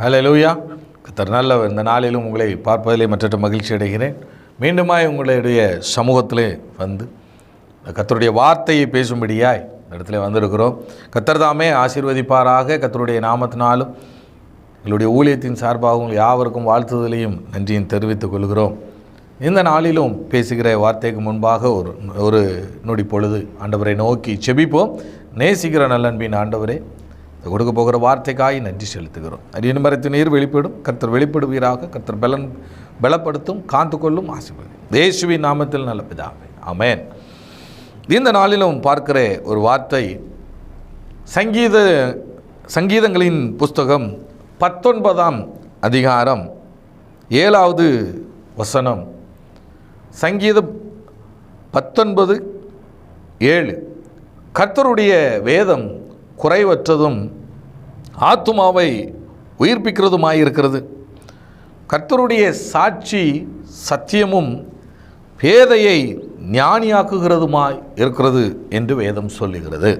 Hello லூயா கத்தர் நல்ல இந்த நாளிலும் உங்களை பார்ப்பதிலே மற்ற மகிழ்ச்சி அடைகிறேன். மீண்டுமாய் உங்களுடைய சமூகத்திலே வந்து கத்தருடைய வார்த்தையை பேசும்படியாய் இந்த இடத்துல வந்திருக்கிறோம். கத்தர் தாமே ஆசீர்வதிப்பாராக கத்தருடைய நாமத்தினாலும். எங்களுடைய ஊழியத்தின் சார்பாக உங்கள் யாவருக்கும் வாழ்த்துதலையும் நன்றியும் தெரிவித்துக் கொள்கிறோம். இந்த நாளிலும் பேசுகிற வார்த்தைக்கு முன்பாக ஒரு ஒரு நொடி பொழுது ஆண்டவரை நோக்கி செபிப்போம். நேசிக்கிற நல்லன்பின் ஆண்டவரே கொடுக்க போகிற வார்த்தைக்காய் நன்றி செலுத்துகிறோம். அரியன் மரத்து நீர் வெளிப்படும் கர்த்தர் வெளிப்படுவீராக கர்த்தர் பலன் பலப்படுத்தும் காத்துக்கொள்ளும் ஆசீர்வதி தேசுவின் நாமத்தில் நல்ல பிதாவே. ஆமேன். இந்த நாளிலும் பார்க்கிற ஒரு வார்த்தை சங்கீத சங்கீதங்களின் புஸ்தகம் பத்தொன்பதாம் அதிகாரம் ஏழாவது வசனம். சங்கீதம் பத்தொன்பது ஏழு. கர்த்தருடைய வேதம் குறைவற்றதும் ஆத்துமாவை உயிர்ப்பிக்கிறதுமாயிருக்கிறது. கர்த்தருடைய சாட்சி சத்தியமும் பேதையை ஞானியாக்குகிறதுமாய் இருக்கிறது என்று வேதம் சொல்லுகிறது.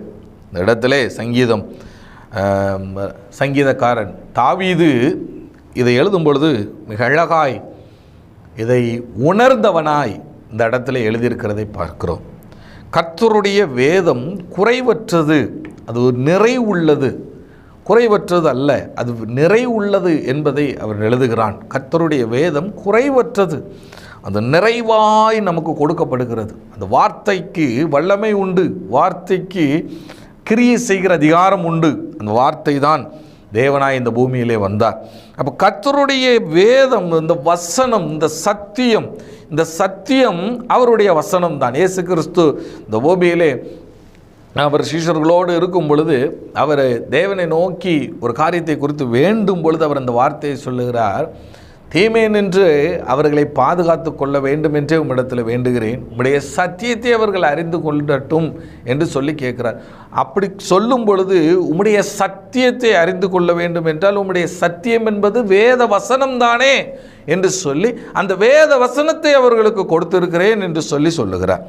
இந்த இடத்திலே சங்கீதம் சங்கீதக்காரன் தாவீது இதை எழுதும் பொழுது மிக அழகாய் இதை உணர்ந்தவனாய் இந்த இடத்துல எழுதியிருக்கிறதை பார்க்கிறோம். கர்த்தருடைய வேதம் குறைவற்றது அது ஒரு நிறைவுள்ளது. குறைவற்றது அல்ல அது நிறைவுள்ளது என்பதை அவர் எழுதுகிறான். கர்த்தருடைய வேதம் குறைவற்றது. அந்த நிறைவாய் நமக்கு கொடுக்கப்படுகிறது. அந்த வார்த்தைக்கு வல்லமை உண்டு. வார்த்தைக்கு கிரியை செய்கிற அதிகாரம் உண்டு. அந்த வார்த்தை தான் தேவனாய் இந்த பூமியிலே வந்தார். அப்போ கர்த்தருடைய வேதம் இந்த வசனம் இந்த சத்தியம் இந்த சத்தியம் அவருடைய வசனம் தான் ஏசு கிறிஸ்து இந்த பூமியிலே அவர் சீஷர்களோடு இருக்கும் பொழுது அவர் தேவனை நோக்கி ஒரு காரியத்தை குறித்து வேண்டும் பொழுது அவர் அந்த வார்த்தையை சொல்லுகிறார் தீமை நின்று அவர்களை பாதுகாத்து கொள்ள வேண்டும் என்றே உம்மிடத்தில் வேண்டுகிறேன். உம்முடைய சத்தியத்தை அவர்கள் அறிந்து கொள்ளட்டும் என்று சொல்லி கேட்கிறார். அப்படி சொல்லும் பொழுது உம்முடைய சத்தியத்தை அறிந்து கொள்ள வேண்டும் என்றால் உம்முடைய சத்தியம் என்பது வேத வசனம் தானே என்று சொல்லி அந்த வேத வசனத்தை அவர்களுக்கு கொடுத்திருக்கிறேன் என்று சொல்லி சொல்லுகிறார்.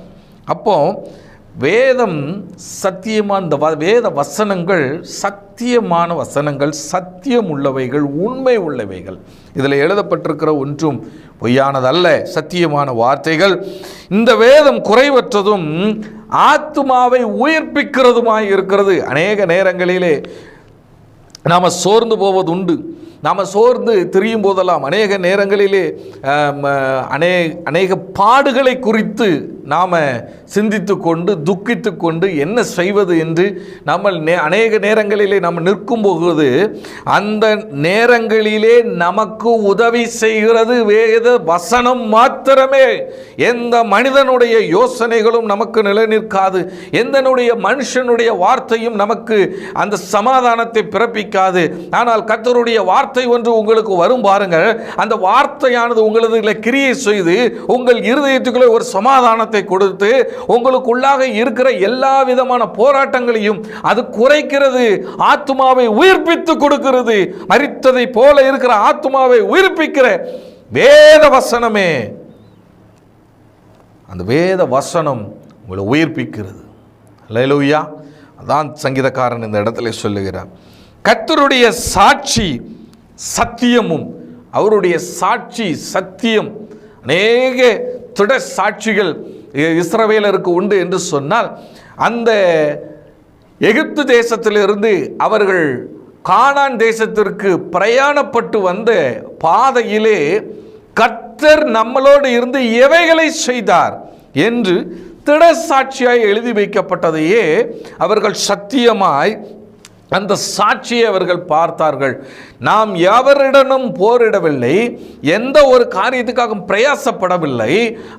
அப்போது வேதம் சத்தியமான இந்த வ- வேத வசனங்கள் சத்தியமான வசனங்கள் சத்தியம் உள்ளவைகள் உண்மை உள்ளவைகள் இதில் எழுதப்பட்டிருக்கிற ஒன்றும் பொய்யானதல்ல. சத்தியமான வார்த்தைகள். இந்த வேதம் குறைவற்றதும் ஆத்மாவை உயிர்ப்பிக்கிறதுமாய் இருக்கிறது. அநேக நேரங்களிலே நாம் சோர்ந்து போவது உண்டு நாம் சோர்ந்து திரியும் போதெல்லாம் அநேக நேரங்களிலே அநே அநேக பாடுகளை குறித்து நாம் சிந்தித்து கொண்டு துக்கித்து கொண்டு என்ன செய்வது என்று நம்ம நே அநேக நேரங்களிலே நாம் நிற்கும் போது அந்த நேரங்களிலே நமக்கு உதவி செய்கிறது வேத வசனம் மாத்திரமே. எந்த மனிதனுடைய யோசனைகளும் நமக்கு நிலைநிற்காது. எந்தனுடைய மனுஷனுடைய வார்த்தையும் நமக்கு அந்த சமாதானத்தை பிறப்பிக்காது. ஆனால் கத்தருடைய வார்த்தை ஒன்று உங்களுக்கு வரும் பாருங்கள். அந்த வார்த்தையானது உங்களது கிரியை செய்து உங்கள் இருதயத்துக்குள்ளே ஒரு சமாதானத்தை கொடுத்து உங்களுக்குள்ளாக இருக்கிற எல்லா விதமான போராட்டங்களையும் அது குறைக்கிறது ஆத்மாவை உயிர்ப்பித்து கொடுக்கிறது. மறித்ததை போல இருக்கிற ஆத்மாவை உயிர்ப்பிக்கிற வேத வசனமே. அந்த வேத வசனம் உங்களை உயிர்ப்பிக்கிறது. லைலூயா அதான் சங்கீதக்காரன் இந்த இடத்துல சொல்லுகிறார். கத்தருடைய சாட்சி சத்தியமும் அவருடைய சாட்சி சத்தியம். அநேக திட சாட்சிகள் இஸ்ரவேலருக்கு உண்டு என்று சொன்னால் அந்த எகிப்து தேசத்திலிருந்து அவர்கள் கானான் தேசத்திற்கு பிரயாணப்பட்டு வந்த பாதையிலே கர்த்தர் நம்மளோடு இருந்து எவைகளை செய்தார் என்று திடசாட்சியாய் எழுதி வைக்கப்பட்டதையே அவர்கள் சத்தியமாய் அந்த சாட்சியை அவர்கள் பார்த்தார்கள். நாம் எவரிடனும் போரிடவில்லை எந்த ஒரு காரியத்துக்காகவும் பிரயாசப்படவில்லை.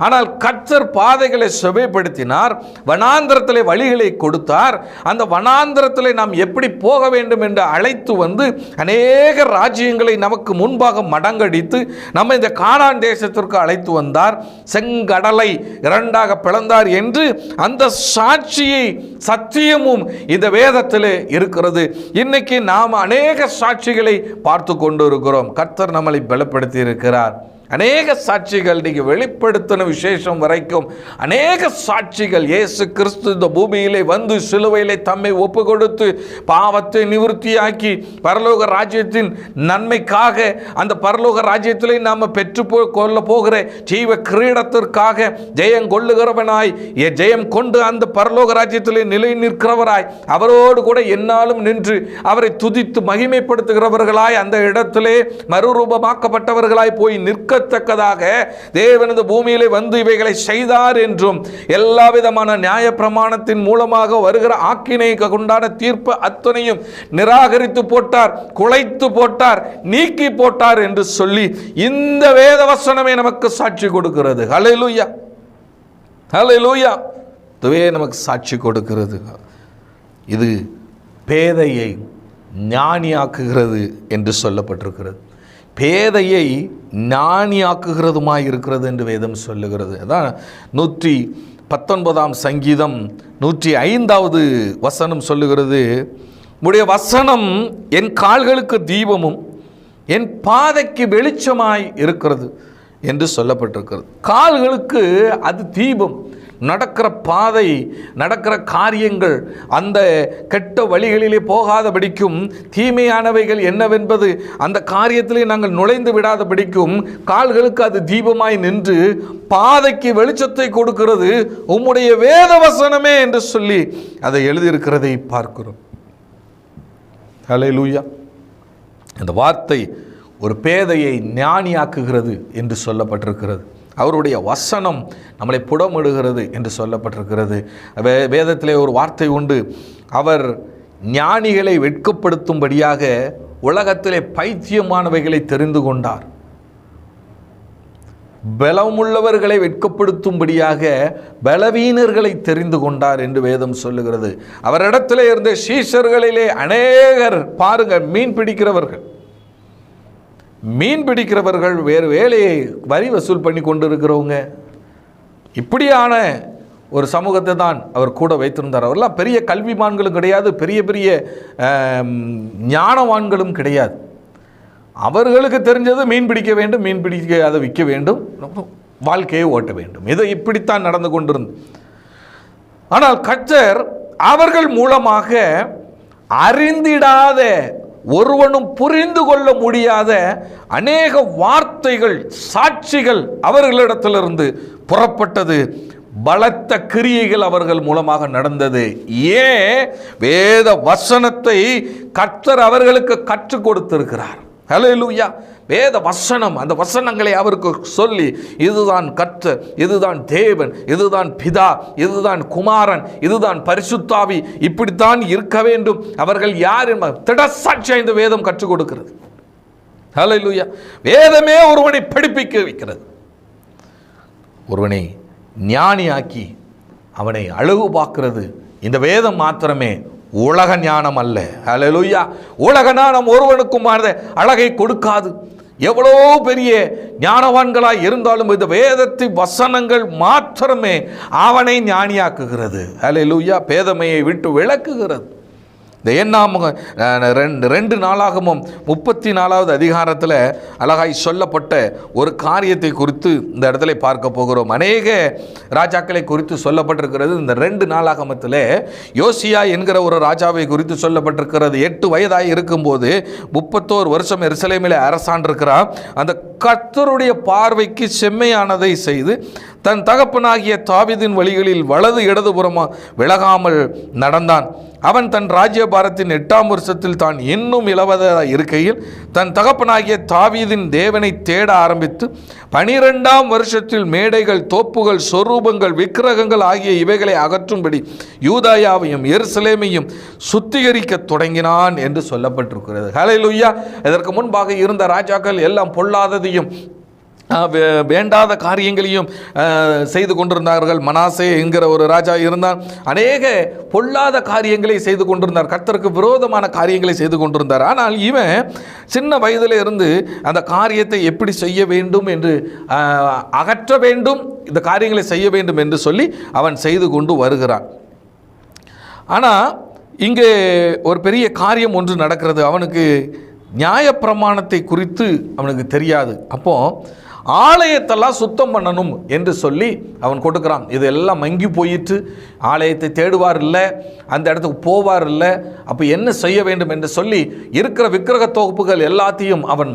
ஆனால் கர்த்தர் பாதைகளை செவைப்படுத்தினார் வனாந்திரத்தில் வழிகளை கொடுத்தார். அந்த வனாந்திரத்தில் நாம் எப்படி போக வேண்டும் என்று அழைத்து வந்து அநேக ராஜ்யங்களை நமக்கு முன்பாக மடங்கடித்து நம்ம இந்த காணான் தேசத்திற்கு அழைத்து வந்தார். செங்கடலை இரண்டாக பிளந்தார் என்று அந்த சாட்சியை சத்தியமும் இந்த வேதத்தில் இருக்கிறது. இன்னைக்கு நாம் அநேக சாட்சிகளை பார்த்து கொண்டு இருக்கிறோம். கர்த்தர் நம்மளை பலப்படுத்தி இருக்கிறார் அநேக சாட்சிகள் நீங்கள் வெளிப்படுத்தின விசேஷம் வரைக்கும் அநேக சாட்சிகள் இயேசு கிறிஸ்து இந்த பூமியிலே வந்து சிலுவையிலே தம்மை ஒப்பு கொடுத்து பாவத்தை நிவர்த்தியாக்கி பரலோக ராஜ்யத்தின் நன்மைக்காக அந்த பரலோக ராஜ்யத்திலே நாம் பெற்று போ கொள்ள போகிற ஜீவ கிரீடத்திற்காக ஜெயம் கொள்ளுகிறவனாய் ஜெயம் கொண்டு அந்த பரலோக ராஜ்யத்திலே நிலை நிற்கிறவராய் அவரோடு கூட என்னாலும் நின்று அவரை துதித்து மகிமைப்படுத்துகிறவர்களாய் அந்த இடத்திலே மறுரூபமாக்கப்பட்டவர்களாய் போய் நிற்க குறிப்பிடத்தக்கதாக தேவன் இந்த பூமியிலே வந்து இவைகளை செய்தார் என்றும் எல்லா விதமான நியாய பிரமாணத்தின் மூலமாக வருகிற ஆக்கினை உண்டான தீர்ப்பு அத்தனையும் நிராகரித்து போட்டார் குலைத்து போட்டார் நீக்கி போட்டார் என்று சொல்லி இந்த வேத வசனமே நமக்கு சாட்சி கொடுக்கிறது. ஹலை லூயா ஹலை லூயா இதுவே நமக்கு சாட்சி கொடுக்கிறது. இது பேதையை ஞானியாக்குகிறது என்று சொல்லப்பட்டிருக்கிறது. பேதையை ஞானியாக்குகிறதுமாய் இருக்கிறது என்று வேதம் சொல்லுகிறது. அதான் நூற்றி பத்தொன்பதாம் சங்கீதம் நூற்றி ஐந்தாவது வசனம் சொல்லுகிறது உடைய வசனம் என் கால்களுக்கு தீபமும் என் பாதைக்கு வெளிச்சமாய் இருக்கிறது என்று சொல்லப்பட்டிருக்கிறது. கால்களுக்கு அது தீபம். நடக்கிற பாதை நடக்கிற காரியங்கள் அந்த கெட்ட வழிகளிலே போகாதபடிக்கும் தீமையானவைகள் என்னவென்பது அந்த காரியத்திலே நாங்கள் நுழைந்து விடாதபடிக்கும் கால்களுக்கு அது தீபமாய் நின்று பாதைக்கு வெளிச்சத்தை கொடுக்கிறது உம்முடைய வேத வசனமே என்று சொல்லி அதை எழுதியிருக்கிறதை பார்க்கிறோம். ஹalleluya. அந்த வார்த்தை ஒரு பேதையை ஞானியாக்குகிறது என்று சொல்லப்பட்டிருக்கிறது. அவருடைய வசனம் நம்மளை புடமிடுகிறது என்று சொல்லப்பட்டிருக்கிறது. வே வேதத்திலே ஒரு வார்த்தை உண்டு. அவர் ஞானிகளை வெட்கப்படுத்தும்படியாக உலகத்திலே பைத்தியமானவைகளை தெரிந்து கொண்டார். பலமுள்ளவர்களை வெட்கப்படுத்தும்படியாக பலவீனர்களை தெரிந்து கொண்டார் என்று வேதம் சொல்லுகிறது. அவரிடத்திலே இருந்த சீஷர்களிலே அநேகர் பாருங்கள் மீன் பிடிக்கிறவர்கள். மீன் பிடிக்கிறவர்கள் வேறு வேலையை வரி வசூல் பண்ணி கொண்டு இருக்கிறவங்க இப்படியான ஒரு சமூகத்தை தான் அவர் கூட வைத்திருந்தார். அவரெல்லாம் பெரிய கல்விமான்களும் கிடையாது பெரிய பெரிய ஞானவான்களும் கிடையாது. அவர்களுக்கு தெரிஞ்சது மீன் பிடிக்க வேண்டும் மீன் பிடிக்க அதை விற்க வேண்டும் வாழ்க்கையை ஓட்ட வேண்டும். இதை இப்படித்தான் நடந்து கொண்டிருந்து ஆனால் கச்சர் அவர்கள் மூலமாக அறிந்திடாத ஒருவனும் புரிந்து கொள்ள முடியாத அநேக வார்த்தைகள் சாட்சிகள் அவர்களிடத்திலிருந்து புறப்பட்டது. பலத்த கிரியைகள் அவர்கள் மூலமாக நடந்தது. ஏன் வேத வசனத்தை கர்த்தர் அவர்களுக்கு கற்றுக் கொடுத்திருக்கிறார். ஹalleluya வேத வசனம் அந்த வசனங்களை அவருக்கு சொல்லி இதுதான் கர்த்தர் இதுதான் தேவன் இதுதான் பிதா இதுதான் குமாரன் இதுதான் பரிசுத்தாவி இப்படித்தான் இருக்க வேண்டும். அவர்கள் யார் என்ப இந்த வேதம் கற்றுக் கொடுக்கிறது. ஹalleluya வேதமே ஒருவனை படிப்பிக்க வைக்கிறது. ஒருவனை ஞானியாக்கி அவனை அழகு பார்க்கிறது இந்த வேதம் மாத்திரமே உலக ஞானம் அல்ல. ஹalleluya உலக ஞானம் ஒருவனுக்கும் அந்த அழகை கொடுக்காது. எவ்வளோ பெரிய ஞானவான்களாய் இருந்தாலும் இந்த வேதத்து வசனங்கள் மாத்திரமே அவனை ஞானியாக்குகிறது. அலை லூயா பேதமையை விட்டு விளக்குகிறது இந்த எண்ணாம் ரெண்டு ரெண்டு நாளாகமும் முப்பத்தி நாலாவது அதிகாரத்தில் அழகாய் சொல்லப்பட்ட ஒரு காரியத்தை குறித்து இந்த இடத்துல பார்க்க போகிறோம். அநேக ராஜாக்களை குறித்து சொல்லப்பட்டிருக்கிறது. இந்த ரெண்டு நாளாகமத்தில் யோசியா என்கிற ஒரு ராஜாவை குறித்து சொல்லப்பட்டிருக்கிறது. எட்டு வயதாக இருக்கும்போது முப்பத்தோரு வருஷம் எருசலேமில் அரசாண்டிருக்கிறார் அந்த கர்த்தருடைய பார்வைக்கு செம்மையானதை செய்து தன் தகப்பனாகிய தாவீதின் வழிகளில் வலது இடதுபுறமா விலகாமல் நடந்தான். அவன் தன் ராஜ்யபாரத்தின் எட்டாம் வருஷத்தில் தான் இன்னும் இளவதாக இருக்கையில் தன் தகப்பனாகிய தாவீதின் தேவனை தேட ஆரம்பித்து பனிரெண்டாம் வருஷத்தில் மேடைகள் தோப்புகள் சொரூபங்கள் விக்கிரகங்கள் ஆகிய இவைகளை அகற்றும்படி யூதாயாவையும் எருசலேமையும் சுத்திகரிக்க தொடங்கினான் என்று சொல்லப்பட்டிருக்கிறது. ஹalleluya. இதற்கு முன்பாக இருந்த ராஜாக்கள் எல்லாம் பொல்லாததையும் வேண்டாத காரியங்களையும் செய்து கொண்டிருந்தார்கள். மனாசே என்கிற ஒரு ராஜா இருந்தான். அநேக பொல்லாத காரியங்களை செய்து கொண்டிருந்தார். கர்த்தருக்கு விரோதமான காரியங்களை செய்து கொண்டிருந்தார். ஆனால் இவன் சின்ன வயதில் இருந்து அந்த காரியத்தை எப்படி செய்ய வேண்டும் என்று அகற்ற வேண்டும் இந்த காரியங்களை செய்ய வேண்டும் என்று சொல்லி அவன் செய்து கொண்டு வருகிறான். ஆனால் இங்கே ஒரு பெரிய காரியம் ஒன்று நடக்கிறது. அவனுக்கு நியாயப்பிரமாணத்தை குறித்து அவனுக்கு தெரியாது. அப்போது ஆலயத்தெல்லாம் சுத்தம் பண்ணணும் என்று சொல்லி அவன் கொடுக்குறான். இது எல்லாம் மங்கி போயிட்டு ஆலயத்தை தேடுவார் இல்லை அந்த இடத்துக்கு போவார் இல்லை அப்போ என்ன செய்ய வேண்டும் என்று சொல்லி இருக்கிற விக்கிரக தொகுப்புகள் எல்லாத்தையும் அவன்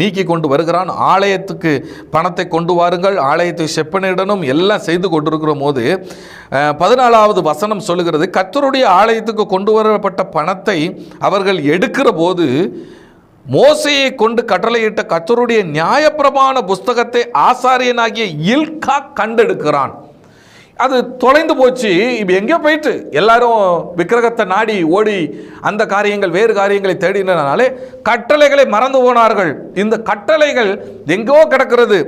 நீக்கி கொண்டு வருகிறான். ஆலயத்துக்கு பணத்தை கொண்டு வாருங்கள் ஆலயத்தை செப்பனிடனும் எல்லாம் செய்து கொண்டிருக்கிற போது பதினாலாவது வசனம் சொல்லுகிறது கத்தருடைய ஆலயத்துக்கு கொண்டு வரப்பட்ட பணத்தை அவர்கள் எடுக்கிற போது மோசையை கொண்டு கட்டளையிட்ட கத்தருடைய நியாயப்பிரமாண புஸ்தகத்தை ஆசாரியனாகிய இல்கா கண்டெடுக்கிறான். அது தொலைந்து போச்சு. இப்போ எங்கேயோ போயிட்டு எல்லாரும் விக்கிரகத்தை நாடி ஓடி அந்த காரியங்கள் வேறு காரியங்களை தேடினாலே கட்டளைகளை மறந்து போனார்கள். இந்த கட்டளைகள் எங்கோ கிடக்கிறது.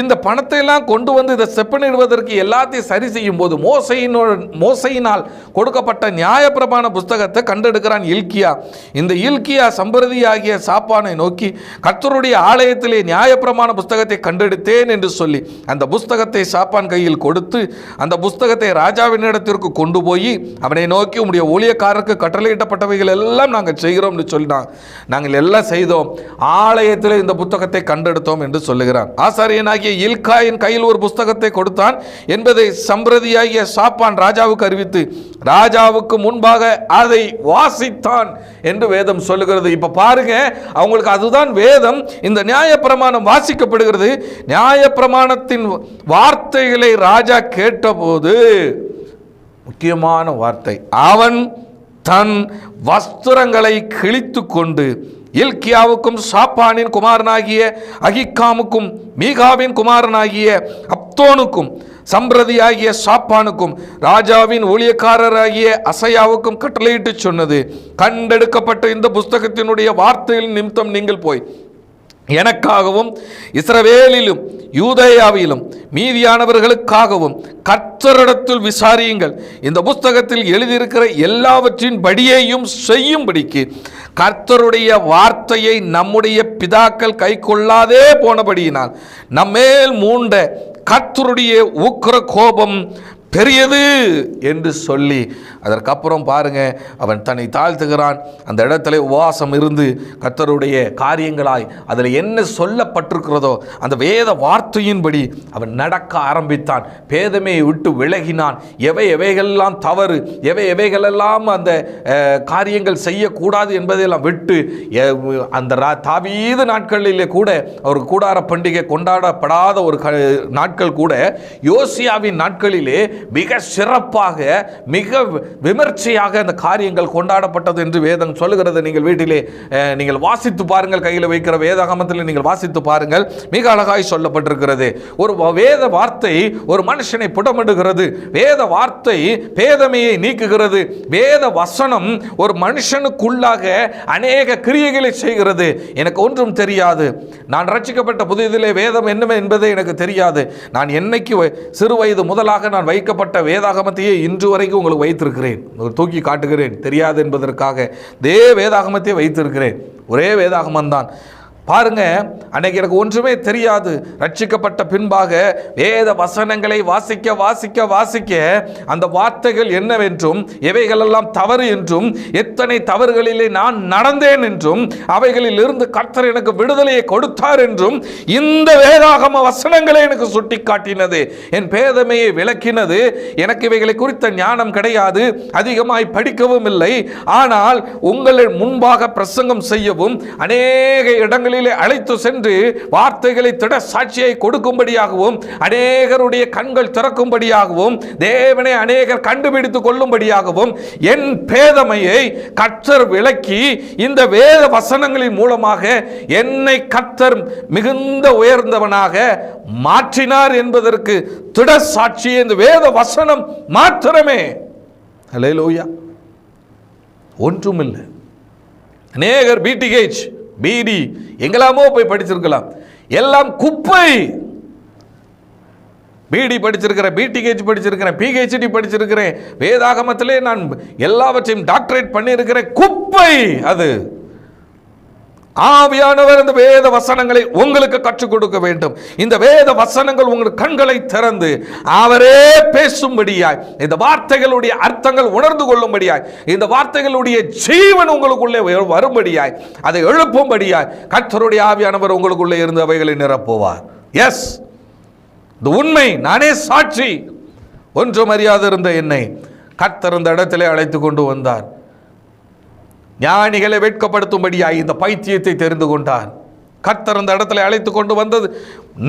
இந்த பணத்தை எல்லாம் கொண்டு வந்து இதை செப்பனிடுவதற்கு எல்லாத்தையும் சரி செய்யும் போது மோசையினோ மோசையினால் கொடுக்கப்பட்ட நியாயப்பிரமாண புஸ்தகத்தை கண்டெடுக்கிறான் இல்கியா இந்த இல்கியா சம்பிரதியாகிய சாப்பானை நோக்கி கர்த்தருடைய ஆலயத்திலே நியாயப்பிரமாண புஸ்தகத்தை கண்டெடுத்தேன் என்று சொல்லி அந்த புஸ்தகத்தை சாப்பான் கையில் கொடுத்து அந்த புஸ்தகத்தை ராஜாவினிடத்திற்கு கொண்டு போய் அவனை நோக்கி உம்முடைய ஊழியக்காரருக்கு கட்டளையிட்டப்பட்டவைகள் எல்லாம் நாங்கள் செய்கிறோம்னு சொல்லினான். நாங்கள் எல்லாம் செய்தோம். ஆலயத்தில் இந்த புத்தகத்தை கண்டெடுத்தோம் என்று சொல்லுகிறான். ஆசாரியனாகிய இல்காயின் கையில் ஒரு புஸ்தகத்தை கொடுத்தான். என்பதை சம்பிரதியாகிய சாப்பான் ராஜாவுக்கு அறிவித்து ராஜாவுக்கு முன்பாக அதை வாசித்தான் என்று வேதம் சொல்லுகிறது. இப்ப பாருங்க அவங்களுக்கு அதுதான் வேதம். இந்த நியாயப்பிரமாணம் வாசிக்கப்படுகிறது. நியாயப்பிரமாணத்தின் வார்த்தைகளை ராஜா போது முக்கியமான வார்த்தை. அவன் தன் வஸ்திரங்களை கிழித்து கொண்டு இல்கியாவுக்கும் சாப்பானின் குமாரனாகிய அகிக்காமுக்கும் மீகாவின் குமாரனாகிய அப்தோனுக்கும் சம்பிரதியாகிய சாப்பானுக்கும் ராஜாவின் ஊழியக்காரராகிய அசையாவுக்கும் கட்டளையிட்டு சொன்னது. கண்டெடுக்கப்பட்ட இந்த புஸ்தகத்தினுடைய வார்த்தையின் நிமித்தம் நீங்கள் போய் எனக்காகவும் இஸ்ரவேலிலும் யூதேயாவிலும் மீதியானவர்களுக்காகவும் கர்த்தரிடத்தில் விசாரியுங்கள். இந்த புஸ்தகத்தில் எழுதியிருக்கிற எல்லாவற்றின் படியையும் செய்யும்படிக்கு கர்த்தருடைய வார்த்தையை நம்முடைய பிதாக்கள் கை கொள்ளாதே போனபடியினால் நம்மேல் மூண்ட கர்த்தருடைய உக்கிர கோபம் பெரியது என்று சொல்லி அதற்கப்புறம் பாருங்க அவன் தன்னை தாழ்த்துகிறான். அந்த இடத்துல உபவாசம் இருந்து கர்த்தருடைய காரியங்களாய் அதில் என்ன சொல்லப்பட்டிருக்கிறதோ அந்த வேத வார்த்தையின்படி அவன் நடக்க ஆரம்பித்தான். பேதமையை விட்டு விலகினான். எவை எவைகளெல்லாம் தவறு எவை எவைகளெல்லாம் அந்த காரியங்கள் செய்யக்கூடாது என்பதையெல்லாம் விட்டு அந்த ரா- தாவீது நாட்களிலே கூட அவர் கூடார பண்டிகை கொண்டாடப்படாத ஒரு க நாட்கள் கூட யோசியாவின் நாட்களிலே மிக சிறப்பாக மிக விமர்சையாக அந்த காரியங்கள் கொண்டாடப்பட்டது என்று வேதம் சொல்லுகிறது. நீங்கள் வீட்டிலே நீங்கள் வாசித்து பாருங்கள் கையில் வைக்கிற வேதாகமத்தில் நீங்கள் வாசித்து பாருங்கள். மிக அழகாய் சொல்லப்பட்டிருக்கிறது. ஒரு வேத வார்த்தை ஒரு மனுஷனை புடமிடுகிறது. வேத வார்த்தை பேதமையை நீக்குகிறது. வேத வசனம் ஒரு மனுஷனுக்குள்ளாக அநேக கிரியைகளை செய்கிறது. எனக்கு ஒன்றும் தெரியாது. நான் ரட்சிக்கப்பட்ட புதிதிலே வேதம் என்ன என்பதே எனக்கு தெரியாது. நான் என்னைக்கு சிறு வயது முதலாக நான் கொடுக்கப்பட்ட வேதாகமத்தையே இன்று வரைக்கும் உங்களுக்கு வைத்திருக்கிறேன். ஒரு தூக்கி காட்டுகிறேன். தெரியாது என்பதற்காக. இதே வேதாகமத்தையே வைத்திருக்கிறேன். ஒரே வேதாகமந்தான் பாருங்க அன்னைக்கு எனக்கு ஒன்றுமே தெரியாது. ரட்சிக்கப்பட்ட பின்பாக வேத வசனங்களை வாசிக்க வாசிக்க வாசிக்க அந்த வார்த்தைகள் என்னவென்றும் எவைகளெல்லாம் தவறு என்றும் எத்தனை தவறுகளிலே நான் நடந்தேன் என்றும் அவைகளில் இருந்து கர்த்தர் எனக்கு விடுதலையை கொடுத்தார் என்றும் இந்த வேதாகம வசனங்களை எனக்கு சுட்டி காட்டினது என் பேதமையை விளக்கினது. எனக்கு இவைகளை குறித்த ஞானம் கிடையாது. அதிகமாய் படிக்கவும் இல்லை. ஆனால் உங்களை முன்பாக பிரசங்கம் செய்யவும் அநேக இடங்களில் இடங்களிலே அழைத்து சென்று வார்த்தைகளை திட சாட்சியை கொடுக்கும்படியாகவும் அநேகருடைய கண்கள் திறக்கும்படியாகவும் தேவனை அநேகர் கண்டுபிடித்துக் கொள்ளும்படியாகவும் என் பேதமையை கற்றர் விளக்கி இந்த வேத வசனங்களின் மூலமாக என்னை கத்தர் மிகுந்த உயர்ந்தவனாக மாற்றினார் என்பதற்கு திட சாட்சி இந்த வேத வசனம் மாத்திரமே. ஹalleluya. ஒன்றுமில்லை. அநேகர் பிடிகேஜ் பிடி எங்கெல்லாமோ போய் படிச்சிருக்கலாம். எல்லாம் குப்பை. பிடி படிச்சிருக்கிறேன் பிடிஹெச் படிச்சிருக்கிறேன் பிஹெச்டி படிச்சிருக்கிறேன். வேதாகமத்திலே நான் எல்லாவற்றையும் டாக்டரேட் பண்ணியிருக்கிறேன். குப்பை அது. ஆவியானவர் இந்த வேத வசனங்களை உங்களுக்கு கற்றுக் கொடுக்க வேண்டும். இந்த வேத வசனங்கள் உங்கள் கண்களை திறந்து அவரே பேசும்படியாய் இந்த வார்த்தைகளுடைய அர்த்தங்கள் உணர்ந்து கொள்ளும்படியாய் இந்த வார்த்தைகளுடைய ஜீவன் உங்களுக்குள்ளே வரும்படியாய் அதை எழுப்பும்படியாய் கர்த்தருடைய ஆவியானவர் உங்களுக்குள்ளே இருந்து அவைகளை நிரப்புவார். எஸ் இந்த உண்மை. நானே சாட்சி. ஒன்றும் மரியாதை இருந்த என்னை கர்த்தர் இந்த இடத்திலே அழைத்து கொண்டு வந்தார். ஞானிகளை வெட்கப்படுத்தும்படியாய் இந்த பைத்தியத்தை தெரிந்து கொண்டான் கர்த்தர் அந்த இடத்துல அழைத்து கொண்டு வந்தது.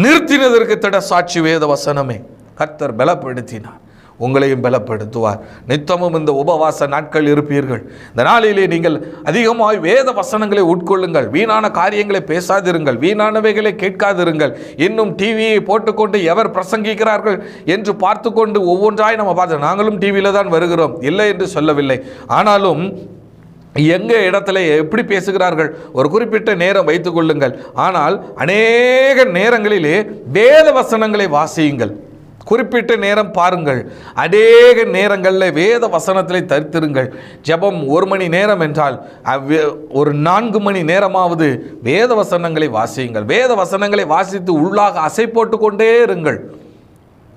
நிறுத்தினதற்கு திட சாட்சி வேத வசனமே. கர்த்தர் பலப்படுத்தினார். உங்களையும் பலப்படுத்துவார். நித்தமும் இந்த உபவாச நாட்கள் இருப்பீர்கள். இந்த நாளிலே நீங்கள் அதிகமாய் வேத வசனங்களை உட்கொள்ளுங்கள். வீணான காரியங்களை பேசாதிருங்கள். வீணானவைகளை கேட்காதிருங்கள். இன்னும் டிவியை போட்டுக்கொண்டு எவர் பிரசங்கிக்கிறார்கள் என்று பார்த்து கொண்டு ஒவ்வொன்றாய் நம்ம பார்த்து நாங்களும் டிவியில் தான் வருகிறோம். இல்லை என்று சொல்லவில்லை. ஆனாலும் எங்கே இடத்துல எப்படி பேசுகிறார்கள்? ஒரு குறிப்பிட்ட நேரம் வைத்துக் கொள்ளுங்கள். ஆனால் அநேக நேரங்களிலே வேத வசனங்களை வாசியுங்கள். குறிப்பிட்ட நேரம் பாருங்கள். அநேக நேரங்களில் வேத வசனத்திலே தரித்திருங்கள். ஜெபம் ஒரு மணி நேரம் என்றால் அவ்வே- ஒரு நான்கு மணி நேரமாவது வேத வசனங்களை வாசியுங்கள். வேத வசனங்களை வாசித்து உள்ளாக அசை போட்டு கொண்டே இருங்கள்.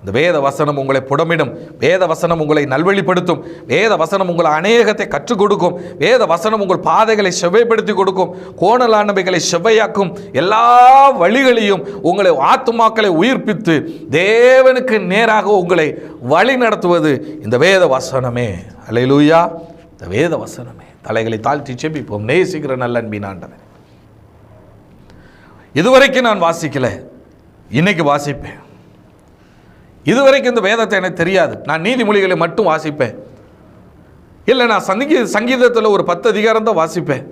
இந்த வேத வசனம் உங்களை புடமிடும். வேத வசனம் உங்களை நல்வழிப்படுத்தும். வேத வசனம் உங்களை அநேகத்தை கற்றுக் கொடுக்கும். வேத வசனம் உங்கள் பாதைகளை செவ்வைப்படுத்தி கொடுக்கும். கோணலானவைகளை செவ்வையாக்கும். எல்லா வழிகளையும் உங்களை ஆத்துமாக்களை உயிர்ப்பித்து தேவனுக்கு நேராக உங்களை வழி நடத்துவது இந்த வேத வசனமே. அல்லேலூயா. இந்த வேத வசனமே. தலைகளை தாழ்த்தி செபிப்போம். நேசிக்கிற நல்ல அன்பின் இதுவரைக்கும் நான் வாசிக்கல. இன்னைக்கு வாசிப்பேன். இதுவரைக்கும் இந்த வேதத்தை எனக்கு தெரியாது. நான் நீதிமொழிகளை மட்டும் வாசிப்பேன். இல்லை நான் சங்கீத சங்கீதத்தில் ஒரு பத்து அதிகாரம் தான் வாசிப்பேன்.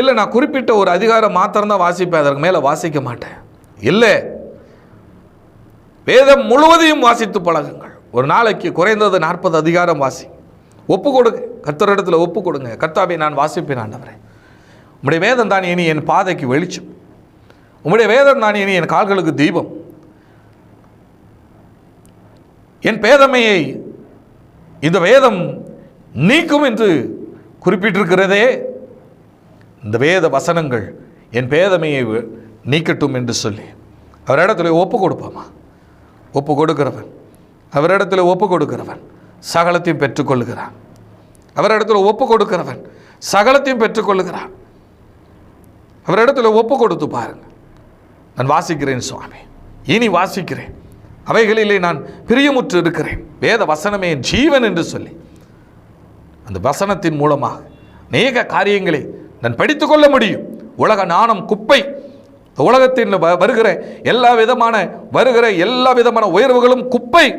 இல்லை நான் குறிப்பிட்ட ஒரு அதிகாரம் மாத்திரம் தான் வாசிப்பேன். அதற்கு மேலே வாசிக்க மாட்டேன். இல்லை வேதம் முழுவதையும் வாசித்து பழகுங்கள். ஒரு நாளைக்கு குறைந்தது நாற்பது அதிகாரம் வாசி. ஒப்பு கொடுங்க கத்தரிடத்தில் ஒப்பு கொடுங்க கர்த்தாவை நான் வாசிப்பேன் ஆண்டவரே. உம்முடைய வேதம் தான் இனி என் பாதைக்கு வெளிச்சம். உம்முடைய வேதம் நான் இனி என் கால்களுக்கு தீபம். என் பேதமையை இந்த வேதம் நீக்கும் என்று குறிப்பிட்டிருக்கிறதே இந்த வேத வசனங்கள் என் பேதமையை வி- நீக்கட்டும் என்று சொல்லி. அவரிடத்துல ஒப்பு கொடுப்பாமா? ஒப்பு கொடுக்கிறவன். அவரிடத்தில் ஒப்பு கொடுக்கிறவன் சகலத்தையும் பெற்றுக்கொள்கிறான். அவரிடத்தில் ஒப்பு கொடுக்கிறவன் சகலத்தையும் பெற்றுக்கொள்கிறான். அவரிடத்தில் ஒப்பு கொடுத்து பாருங்கள் நான் வாசிக்கிறேன் சுவாமி. இனி வாசிக்கிறேன். அவைகளிலே நான் பிரியமுற்று இருக்கிறேன். வேத வசனமே என் ஜீவன் என்று சொல்லி. அந்த வசனத்தின் மூலமாக அநேக காரியங்களை நான் படித்துக்கொள்ள முடியும். உலக நாணம் குப்பை. இந்த உலகத்தில் வ- வருகிற எல்லா விதமான வருகிற எல்லா விதமான உயர்வுகளும் குப்பை.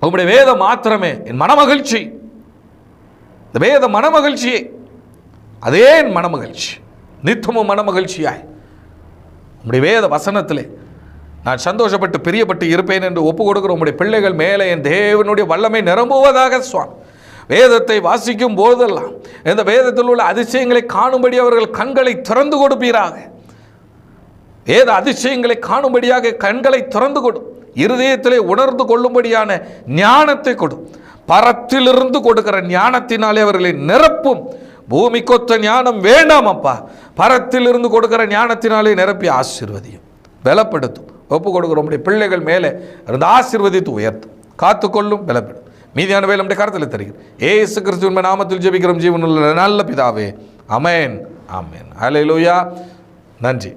உங்களுடைய வேதம் மாத்திரமே என் மனமகிழ்ச்சி. இந்த வேத மனமகிழ்ச்சியே. அதே என் மனமகிழ்ச்சி. நித்தமும் மனமகிழ்ச்சியாய். உங்களுடைய வேத வசனத்திலே நான் சந்தோஷப்பட்டு பிரியப்பட்டு இருப்பேன் என்று ஒப்பு கொடுக்கிற உங்களுடைய பிள்ளைகள் மேலே என் தேவனுடைய வல்லமை நிரம்புவதாக சுவாமி. வேதத்தை வாசிக்கும் போதெல்லாம் இந்த வேதத்தில் உள்ள அதிசயங்களை காணும்படி அவர்கள் கண்களை திறந்து கொடுப்பீராக. வேத அதிசயங்களை காணும்படியாக கண்களை திறந்து கொடு. இருதயத்திலே உணர்ந்து கொள்ளும்படியான ஞானத்தை கொடு. பரத்திலிருந்து கொடுக்கிற ஞானத்தினாலே அவர்களை நிரப்பும். பூமி கொத்த ஞானம் வேண்டாம் அப்பா பரத்திலிருந்து கொடுக்கிற ஞானத்தினாலே நிரப்பி ஆசீர்வதியும். பலப்படுத்தும். ஒப்பு கொடுக்கிற பிள்ளைகள் மேலே இருந்து ஆசீர்வதித்து உயர்த்தும். காத்துக்கொள்ளும் பலப்படும் மீதியான வேலை நம்முடைய கருத்தில் தருகிறேன் ஏசு கிறிஸ்துவின் நாமத்தில் ஜெபிக்கிறோம். ஜீவனுள்ள நல்ல பிதாவே. அமேன் ஆமேன். அலையிலோயா நன்றி.